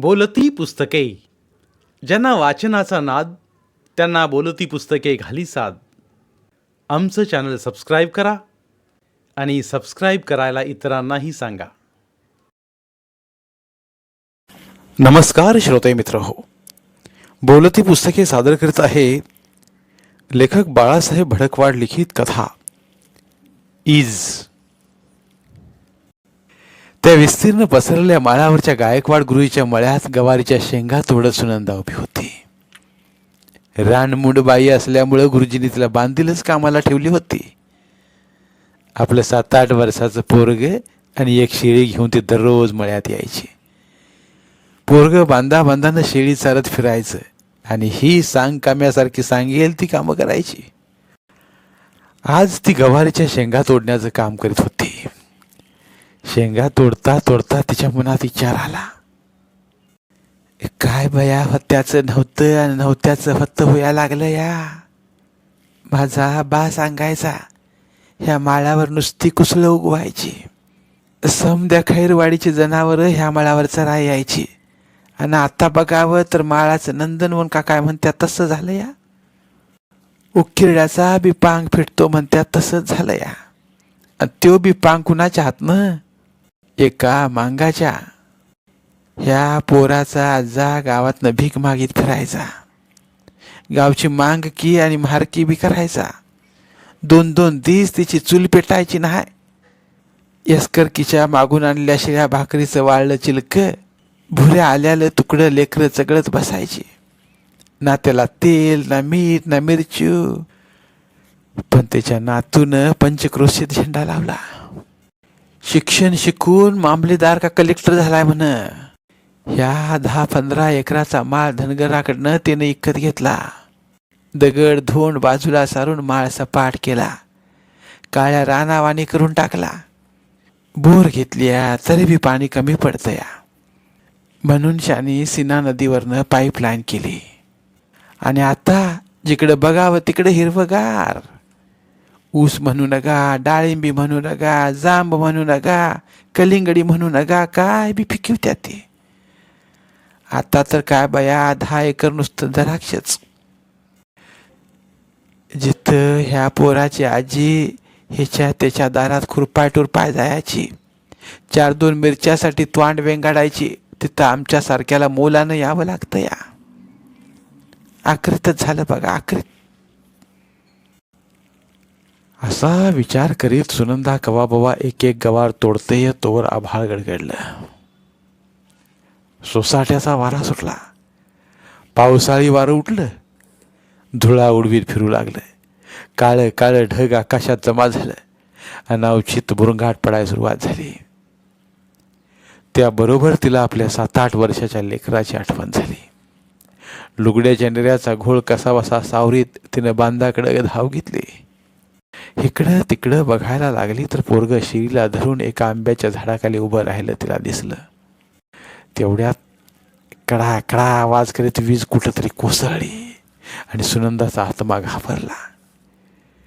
बोलती पुस्तके. ज्यांना वाचनाचा नाद त्यांना बोलती पुस्तके घाली साद. आमचं चॅनल सबस्क्राईब करा आणि सबस्क्राईब करायला इतरांनाही सांगा. नमस्कार श्रोते मित्र हो. बोलती पुस्तके सादर करीत आहे लेखक बाळासाहेब भडकवाड लिखित कथा. इज. त्या विस्तीर्ण पसरलेल्या माळावरच्या गायकवाड गृहीच्या मळ्यात गवारीच्या शेंगा तोडत सुनंदा उभी होती. रानमुंड बाई असल्यामुळं गुरुजींनी तिला बांधीलच कामाला ठेवली होती. आपलं सात आठ वर्षाचं पोरग आणि एक शेळी घेऊन ते दररोज मळ्यात यायची. पोरग बांधा बांधानं शेळी चालत फिरायचं आणि ही सांग काम्यासारखी सांगेल ती कामं करायची. आज ती गवारीच्या शेंगा तोडण्याचं काम करीत होती. शेंगा तोडता तोडता तिच्या मनात विचार आला. काय बया हत्याचं नव्हतं आणि नव्हत्याचं हत्त होया लागलं या. माझा बा सांगायचा ह्या माळावर नुसती कुसलं उगवायची. समद्या खैरवाडीची जनावरं ह्या माळावर चराय यायची. आणि आता बघावं तर माळाचं नंदनवन का काय म्हणत्या तसं झालं या. उकिरड्याचा बी पांग फिटतो म्हणत्या तसंच झालं या. आणि त्यो बी पांग कुणाच्या हातनं? एका मांगाच्या. ह्या पोराचा आजा गावातनं भीक मागित फिरायचा. गावची मांग की आणि मारकी बी करायचा. दोन दोन दिस तिची चूल पेटायची नाही. यस्करकीच्या मागून आणल्या शिळ्या भाकरीचं वाळलं चिलक भुऱ्या आल्यालं तुकडं लेकरं चगळत बसायची. ना त्याला तेल ना मीठ ना मिरच्यू पण त्याच्या नातूनं पंचक्रोशीत झेंडा लावला. शिक्षण शिकून मामलेदार का कलेक्टर झालाय म्हण. ह्या दहा पंधरा एकराचा माळ धनगराकडनं त्यानं इकत घेतला. दगड धोंड बाजूला सारून माळ सपाट केला. काळ्या रानावाणी करून टाकला. बोर घेतल्या तरी बी पाणी कमी पडतं या म्हणून शानी सीना नदीवरनं पाईपलाईन केली. आणि आता जिकडं बघावं तिकडे हिरवगार. ऊस म्हणू नका डाळिंबी म्हणू नका जांब म्हणू नका कलिंगडी म्हणू नका काय बी पिकवत्या ते. आता तर काय बाया दहा एकर नुसतं द्राक्षच. जिथं ह्या पोराची आजी ह्याच्या त्याच्या दारात खुरपाय टुरपाय जायची. चार दोन मिरच्यासाठी तोंड वेंगाडायची तिथं आमच्या सारख्याला मोलानं यावं लागतं या. आकृतच झालं बघा आकृत. असा विचार करीत सुनंदा कवाबवा एक एक गवार तोडते तोवर आभाळ गडगडलं. सोसाट्याचा वारा सुटला. पावसाळी वारं उठलं. धुळा उडवीत फिरू लागलं. काळं काळं ढग आकाशात जमा झालं. अनावचित बुरंगाट पडायला सुरुवात झाली. त्याबरोबर तिला आपल्या सात आठ वर्षाच्या लेकराची आठवण झाली. लुगड्याच्या निर्याचा घोळ कसा बसा सावरीत तिनं बांधाकडे धाव घेतली. इकडं तिकडं बघायला लागली तर पोरग शिरीला धरून एका आंब्याच्या झाडाखाली उभं राहिलं तिला दिसलं. तेवढ्यात कडा कडा आवाज करीत वीज कुठंतरी कोसळली आणि सुनंदाचा आत्मा घाबरला.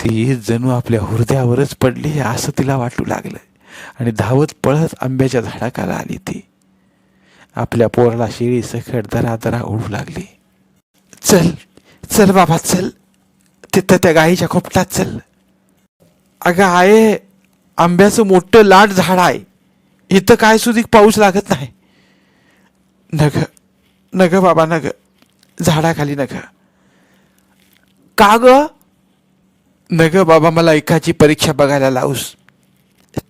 ती जणू आपल्या हृदयावरच पडली असं तिला वाटू लागलं आणि धावत पळत आंब्याच्या झाडाखाला आली ती. आपल्या पोराला शिळी सखट दरा दरा ओढू लागली. चल चल बाबा चल. तिथं त्या गाईच्या खोपटात चल. अगं आहे आंब्याचं मोठं लाट झाड आहे. इथं काय सुधीक पाऊस लागत नाही. नग नग बाबा नग. झाडाखाली नग. का ग? नग बाबा मला एकाची परीक्षा बघायला लावूस.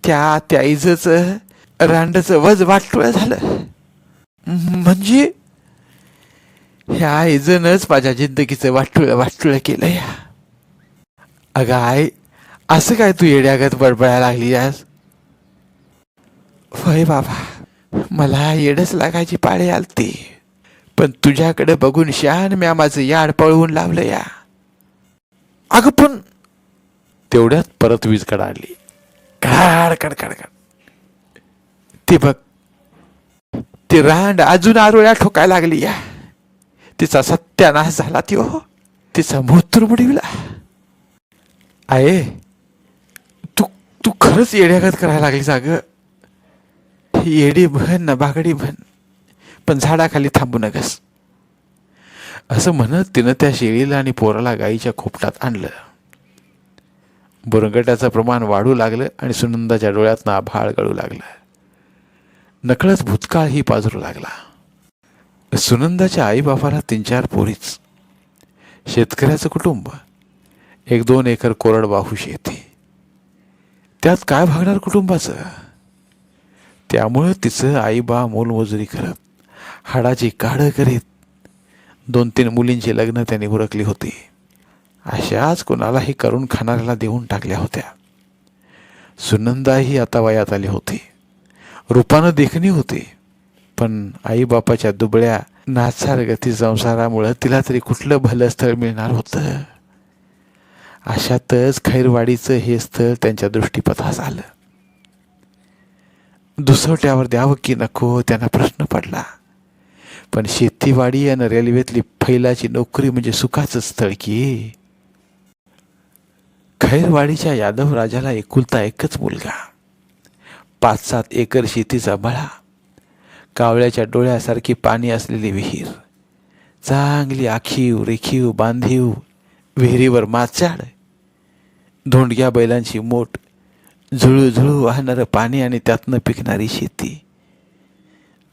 त्या त्या इजचं रांडचं वज वाटोळ झालं. म्हणजे? ह्या इजनच माझ्या जिंदगीचं वाटुळ वाटुळ केलं या अगं आहे असं काय तू येड्यागत बडबडायला लागली आहेस होय बाबा मला येडच लागायची पाळी आलती. पण तुझ्याकडे बघून शान म्या माझं याड पळवून लावलं या. अगं पण तेवढ्यात परत वीज कडाडली काड कड ते ती बघ ती रांड अजून आरोळ्या ठोकायला लागली या. तिचा सत्यानाश झाला ती हो तिचा मूत्र बुडविला आहे तू खरंच येड्यागत करायला लागली जाग येडी भन ना बागडी भन पण झाडाखाली थांबू नकस असं म्हणत तिनं त्या शेळीला आणि पोराला गाईच्या खोपटात आणलं. बुरंगटाचं प्रमाण वाढू लागलं आणि सुनंदाच्या डोळ्यातनं आभाळ गळू लागलं. नकळत भूतकाळही पाजरू लागला. सुनंदाच्या आईबापाला तीन चार पोरीच. शेतकऱ्याचं कुटुंब. एक दोन एकर कोरडवाहू शेती. त्यात काय भागणार कुटुंबाचं? त्यामुळं तिचं आईबा मोलमजुरी करत हाडाची काढं करीत दोन तीन मुलींची लग्न त्यांनी उरकली होती. अशाच कोणालाही करून खाणाऱ्याला देऊन टाकल्या होत्या. सुनंदाही आता वयात आली होती. रूपानं देखणी होती पण आईबापाच्या दुबळ्या नाचार गती संसारामुळं तिला तरी कुठलं भलं स्थळ मिळणार होतं? अशातच खैरवाडीचं हे स्थळ त्यांच्या दृष्टीपथास आलं. दुसवट्यावर द्यावं की नको त्यांना प्रश्न पडला. पण शेतीवाडी आणि रेल्वेतली फैलाची नोकरी म्हणजे सुखाचं स्थळ की? खैरवाडीच्या यादव राजाला एकुलता एकच मुलगा. पाच सात एकर शेतीचा मळा कावळ्याच्या डोळ्यासारखी पाणी असलेली विहीर. चांगली आखीव रेखीव बांधीव विहिरीवर माचाड. धोंडग्या बैलांची मोठ झुळू झुळू वाहणारं पाणी आणि त्यातनं पिकणारी शेती.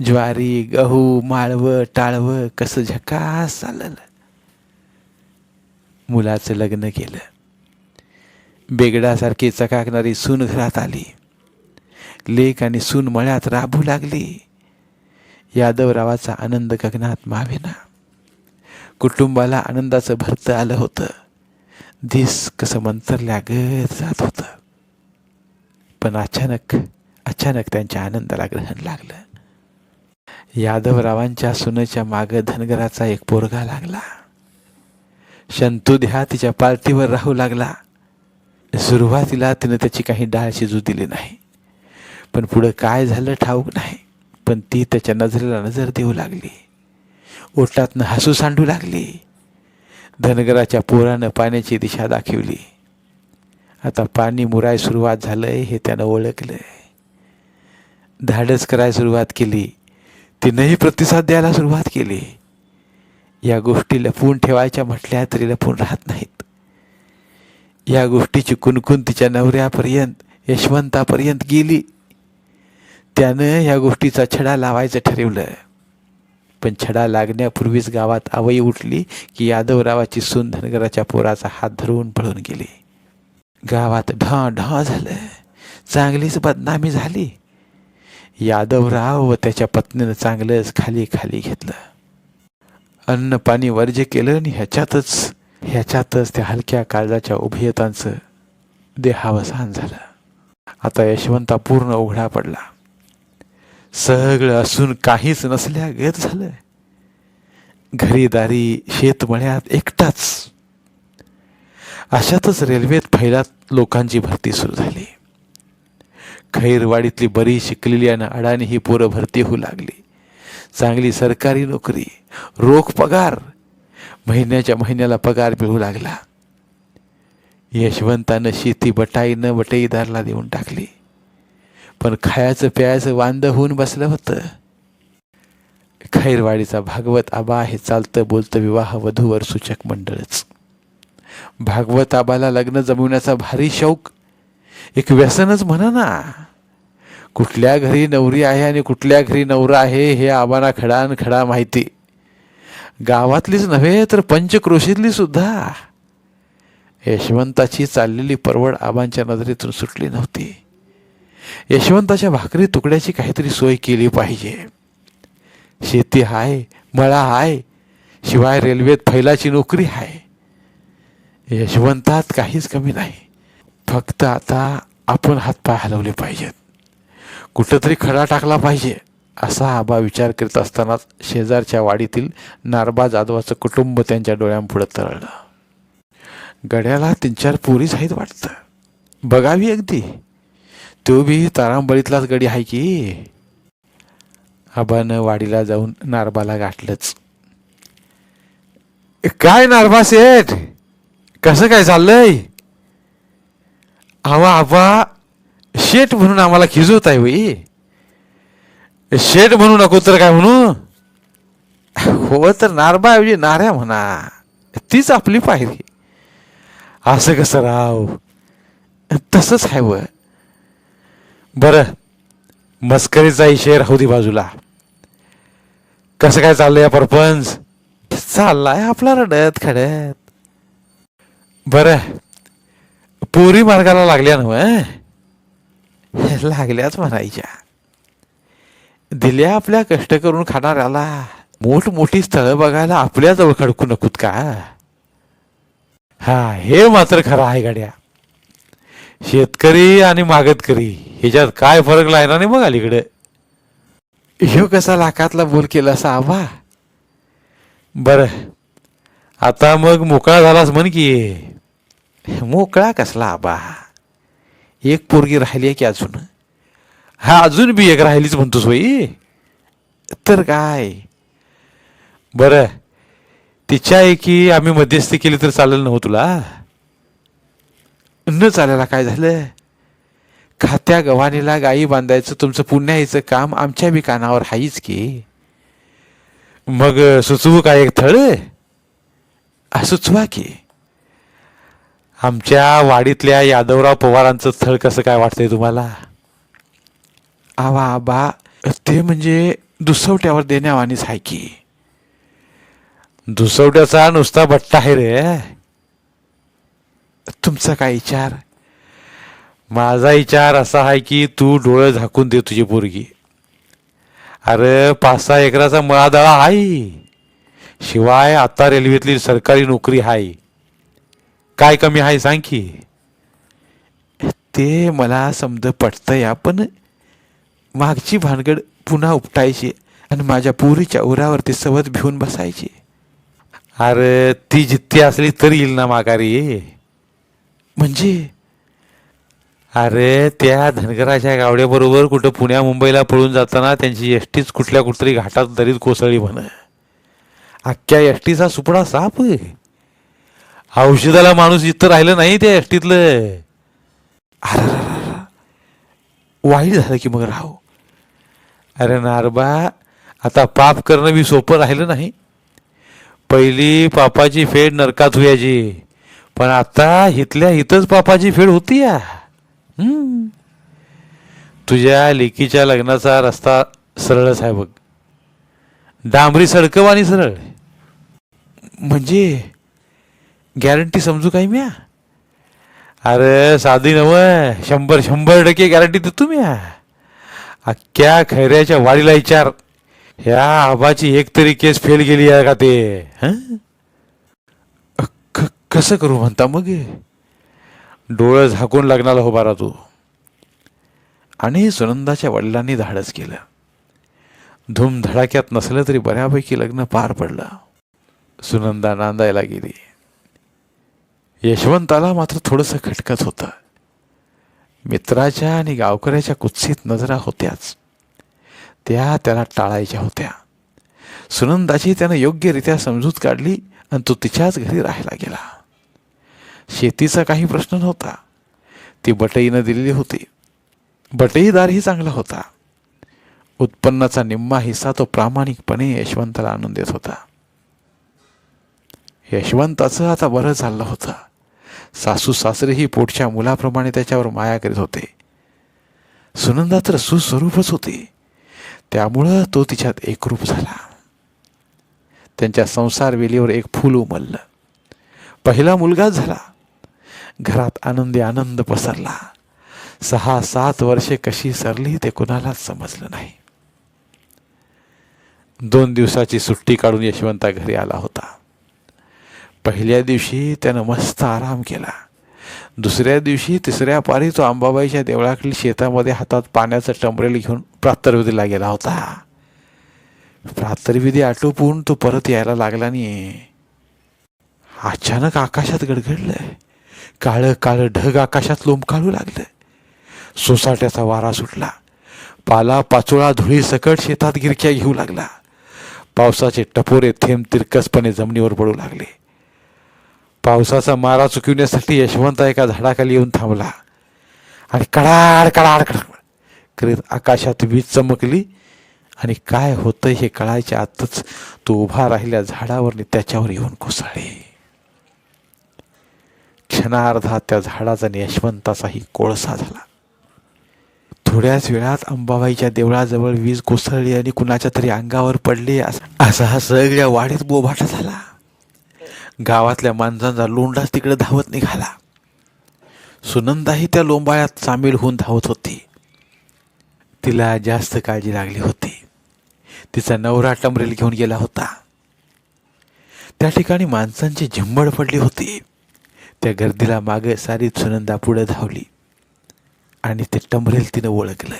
ज्वारी गहू माळवं टाळवं कसं झकास चाललं. मुलाचं लग्न केलं. बेगडासारखी चकाकणारी सून घरात आली. लेक आणि सून मळ्यात राबू लागली. यादवरावाचा आनंद गगनात मावेना. कुटुंबाला आनंदाचं भरतं आलं होतं. दिस कसं मंतरल्यागत जात होतं. पण अचानक अचानक त्यांच्या आनंदाला ग्रहण लागलं. यादवरावांच्या सुनेच्या मागं धनगराचा एक पोरगा लागला. शंतुद्या तिच्या पार्टीवर राहू लागला. सुरुवातीला तिनं त्याची काही डाळ शिजू दिली नाही. पण पुढं काय झालं ठाऊक नाही. पण ती त्याच्या नजरेला नजर देऊ लागली. ओटातनं हसू सांडू लागली. धनगराच्या पोरानं पाण्याची दिशा दाखवली. आता पाणी मुराय सुरुवात झालंय हे त्यानं ओळखलंय. धाडस करायला सुरुवात केली. तिनंही प्रतिसाद द्यायला सुरुवात केली. या गोष्टी लपवून ठेवायच्या म्हटल्या तरी लपवून राहत नाहीत. या गोष्टीची कुणकुण तिच्या नवऱ्यापर्यंत यशवंतापर्यंत गेली. त्यानं या गोष्टीचा छडा लावायचं ठरवलं. पण छडा लागण्यापूर्वीच गावात आवई उठली की यादवरावाची सून धनगराच्या पोराचा हात धरून पळून गेली. गावात ढा ढा झालं चांगलीच बदनामी झाली. यादवराव व त्याच्या पत्नीनं चांगलंच खाली खाली घेतलं. अन्न पाणी वर्ज्य केलं आणि ह्याच्यातच ह्याच्यातच त्या हलक्या काळजाच्या उभयतांचं देहावसान झालं. आता यशवंता पूर्ण उघडा पडला. सगळं असून काहीच नसल्या गत झालं घरी दारी शेतमळ्यात एकटाच. अशातच रेल्वेत फैलात लोकांची भरती सुरू झाली. खैरवाडीतली बरी शिकलेली आणि अडाणी ही पोरं भरती होऊ लागली. चांगली सरकारी नोकरी रोख पगार. महिन्याच्या महिन्याला पगार मिळू लागला. यशवंतानं शेती बटाई न देऊन टाकली. पण खायचं प्यायचं वांद होऊन बसलं होतं. खैरवाडीचा भागवत आबा हे चालतं बोलतं विवाह वधूवर सूचक मंडळच. भागवत आबाला लग्न जमवण्याचा भारी शौक. एक व्यसनच म्हणा ना. कुठल्या घरी नवरी आहे आणि कुठल्या घरी नवरा आहे हे आबाना खडान खडा माहिती. गावातलीच नव्हे तर पंचक्रोशीतली सुद्धा. यशवंताची चाललेली परवड आबांच्या नजरेतून सुटली नव्हती. यशवंताच्या भाकरी तुकड्याची काहीतरी सोय केली पाहिजे. शेती आहे मळा आहे शिवाय रेल्वेत फैलाची नोकरी आहे यशवंतात काहीच कमी नाही. फक्त आता आपण हातपाय हलवले पाहिजेत. कुठंतरी खडा टाकला पाहिजे असा आबा विचार करीत असतानाच शेजारच्या वाडीतील नारबा जाधवाचं कुटुंब त्यांच्या डोळ्यांपुढं तरळलं. गड्याला तीन चार पोरीच आहेत वाटतं. बघावी अगदी. तो बी तारांबळीतलाच गडी आहे की. आबानं वाडीला जाऊन नारबाला गाठलंच. काय नारबा सेठ? कसं काय चाललंय? आवा आबा शेठ म्हणून आम्हाला खिजवत आहे वई शेठ म्हणू नको तर काय म्हणू? हो तर नारबाऐवजी नाऱ्या म्हणा. तीच आपली पायरी. असं कसं राव? तसंच आहे व बरं. मस्करीचा इशे राहू दे बाजूला. कसं काय चाललंय परपंच? चाललाय आपला रडत खडत. बरं. पुरी मार्गाला लागल्या नव लागल्याच म्हणायच्या. दिल्या आपल्या कष्ट करून खाणाऱ्याला. मोठमोठी स्थळं बघायला आपल्याजवळ खडकू नकोत का? हा हे मात्र खरं आहे गाड्या. शेतकरी आणि मागतकरी. ह्याच्यात काय फरक लायना नाही मग अलीकडे. ह्यो कसा लाखातला बोल केला असा आबा? बर. आता मग मोकळा झालास म्हण की. मोकळा कसला आबा? एक पोरगी राहिली आहे की अजून? हा अजून बी एक राहिलीच म्हणतोस बाई तर काय? बरं. तिच्या एकी आम्ही मध्यस्थी केली तर चालेल नव्ह तुला? न चालायला काय झालं? खात्या गव्हाणीला गायी बांधायचं तुमचं पुण्याईचं काम आमच्या बी कानावर हाईच की. मग सुचवू का एक थळ? सुचवा की. आमच्या वाडीतल्या यादवराव पवारांचं स्थळ कसं काय वाटतंय तुम्हाला? आवा आबा ते म्हणजे दुसवट्यावर देण्यावानीच आहे की. दुसवट्याचा नुसता बट्टा आहे रे. तुमचा काय विचार? माझा विचार असा आहे की तू डोळं झाकून दे तुझी पोरगी. अरे पाच सहा एकराचा मळादळा आहे. शिवाय आता रेल्वेतली सरकारी नोकरी आहे. काय कमी आहे सांग की? ते मला समज पटतंय आपण मागची भानगड पुन्हा उपटायची आणि माझ्या पुरीच्या उरावरती सवत भिवून बसायची. अरे ती जित्ती असली तरी येईल ना माघारी. म्हणजे? अरे त्या धनगराच्या गावड्याबरोबर कुठं पुण्या मुंबईला पळून जाताना त्यांची एसटीच कुठल्या कुठतरी घाटात दरीत कोसळली म्हण. अख्ख्या एसटीचा सुपडा साप औषधाला माणूस इथं राहिलं नाही त्या एसटीतलं. अरे वाईट झालं की मग राहो. अरे नारबा आता पाप करणं बी सोपं राहिलं नाही. पहिली पापाची फेड नरकात व्हायची पण आता इथल्या इथंच पापाची फेड होती या तुझ्या लेकीच्या लग्नाचा रस्ता सरळच आहे बघ. डांबरी सडकवानी सरळ म्हणजे गॅरंटी समजू काय म्या? अरे साधी नव शंभर शंभर टक्के गॅरंटी देतो मी अख्ख्या खैऱ्याच्या वाडीला विचार. ह्या आबाची एक तरी केस फेल गेली आहे का ते? कसं करू म्हणता मग डोळं झाकून लग्नाला उभा राहतो. आणि सुनंदाच्या वडिलांनी धाडस केलं. धूमधडाक्यात नसलं तरी बऱ्यापैकी लग्न पार पडलं. सुनंदा नांदायला गेली. यशवंताला मात्र थोडंसं खटकत होतं. मित्राच्या आणि गावकऱ्याच्या कुत्सित नजरा होत्याच. त्या त्याला टाळायच्या होत्या. सुनंदाची त्यानं योग्यरित्या समजूत काढली आणि तो तिच्याच घरी राहायला गेला. शेतीचा काही प्रश्न नव्हता. ती बटईनं दिलेली होती. बटईदारही चांगला होता. उत्पन्नाचा निम्मा हिस्सा तो प्रामाणिकपणे यशवंताला आणून देत होता. यशवंताचं आता बरं चाललं होतं. सासू सासरेही पोटच्या मुलाप्रमाणे त्याच्यावर माया करीत होते. सुनंदा तर सुस्वरूपच होती. त्यामुळं तो तिच्यात एकरूप झाला. त्यांच्या संसार वेलीवर एक फूल उमललं. पहिला मुलगाच झाला. घरात आनंदी आनंद पसरला. सहा सात वर्षे कशी सरली ते कुणालाच समजलं नाही. दोन दिवसाची सुट्टी काढून यशवंता घरी आला होता. पहिल्या दिवशी त्यानं मस्त आराम केला. दुसऱ्या दिवशी तिसऱ्या पारी तो अंबाबाईच्या देवळाकडील शेतामध्ये हातात पाण्याचं टंबरेल घेऊन प्रातर्विधीला गेला होता. प्रातर्विधी आटोपून तो परत यायला लागला नाही अचानक आकाशात गडगडलंय. काळं काळं ढग आकाशात लोंबकाळू लागलं. सोसाट्याचा वारा सुटला. पाला पाचोळा धुळी सकट शेतात गिरक्या घेऊ लागला. पावसाचे टपोरे थेंब तिरकसपणे जमिनीवर पडू लागले. पावसाचा मारा चुकविण्यासाठी यशवंत एका झाडाखाली येऊन थांबला. आणि कडाड कडाड कडाड करीत आकाशात वीज चमकली. आणि काय होतं हे कळायच्या आतच तो उभा राहिल्या झाडावर त्याच्यावर येऊन कोसळले. क्षणार्धात त्या झाडाचा आणि यशवंताचाही कोळसा झाला. थोड्याच वेळात अंबाबाईच्या देवळाजवळ वीज कोसळली आणि कुणाच्या तरी अंगावर पडली असा हा सगळ्या वाडीत बोभाटा झाला. गावातल्या माणसांचा लोंढाच तिकडे धावत निघाला. सुनंदाही त्या लोंबाळ्यात सामील होऊन धावत होती. तिला जास्त काळजी लागली होती. तिचा नवरा टमरेल घेऊन गेला होता. त्या ठिकाणी माणसांची झिंबड पडली होती. त्या गर्दीला मागे सारी सुनंदा पुढे धावली. आणि ते टमरेल तिनं ओळखलं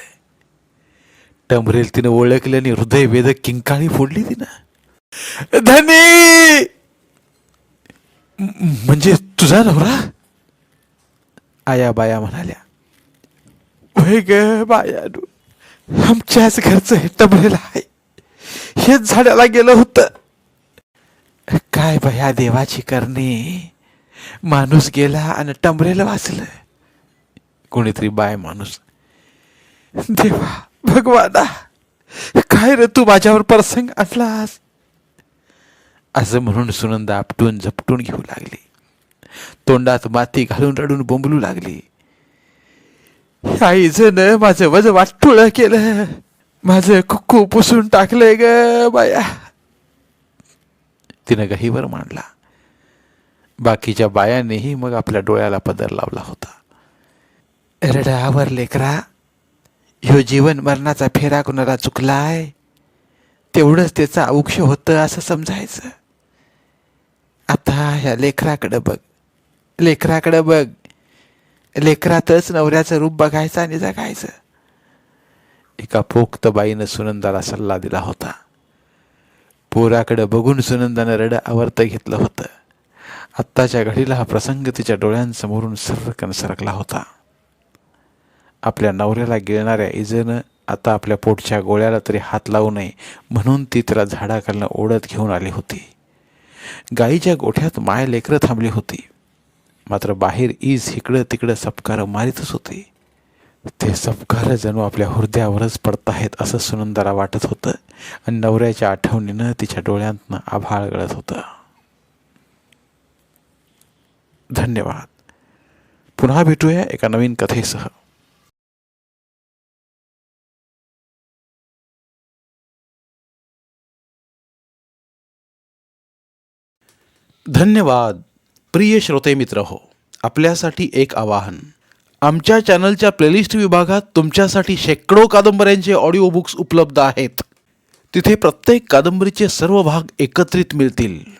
टमरेल तिनं ओळखलं आणि हृदय वेदक किंकाळी फोडली तिनं. धनी! म्हणजे तुझा नवरा? आया बाया म्हणाल्या. होय ग बाया आमच्याच घरचं हे टमरेल आहे. हेच झाडाला गेलं होतं. काय बया देवाची करणे? माणूस गेला आणि टमरेला वाचलं कोणीतरी बाय माणूस. देवा भगवाना काय रे तू माझ्यावर प्रसंग आणलास? असं म्हणून सुनंदा आपटून झपटून घेऊ लागली. तोंडात माती घालून रडून बोंबलू लागली. आईजन माझं वज वाटुळ केलं. माझं कुक्कू पुसून टाकलंय ग बाया. तिनं गहीवर मांडला. बाकीच्या बायांनीही मग आपल्या डोळ्याला पदर लावला होता. रडावर लेकरा ह्यो जीवन मरणाचा फेरा कुणाला चुकलाय? तेवढंच त्याचं औक्ष होतं असं समजायचं. आता ह्या लेकराकडं बघ. लेकराकडं बघ. लेकरातच नवऱ्याचं रूप बघायचं आणि जगायचं. एका पोक्त बाईनं सुनंदाला सल्ला दिला होता. पोराकडं बघून सुनंदानं रड आवर्त घेतलं होतं. आत्ताच्या घडीला हा प्रसंग तिच्या डोळ्यांसमोरून सरकन सरकला होता. आपल्या नवऱ्याला गिळणाऱ्या इजेनं आता आपल्या पोटच्या गोळ्याला तरी हात लावू नये म्हणून ती तिला झाडाखालनं ओढत घेऊन आली होती. गाईच्या गोठ्यात माय लेकरं थांबली होती. मात्र बाहेर ईज इकडं तिकडं सपकारं मारितच होती. ते सपकारं जणू आपल्या हृदयावरच पडताहेत असं सुनंदाला वाटत होतं आणि नवऱ्याच्या आठवणीनं तिच्या डोळ्यांतनं आभाळ गळत होतं. धन्यवाद. पुन्हा भेटूया एका नवीन कथेसह. धन्यवाद प्रिय श्रोते मित्र हो आपल्यासाठी एक आवाहन. आमच्या चॅनलच्या प्लेलिस्ट विभागात तुमच्यासाठी शेकडो कादंबऱ्यांचे ऑडिओ बुक्स उपलब्ध आहेत. तिथे प्रत्येक कादंबरीचे सर्व भाग एकत्रित मिळतील.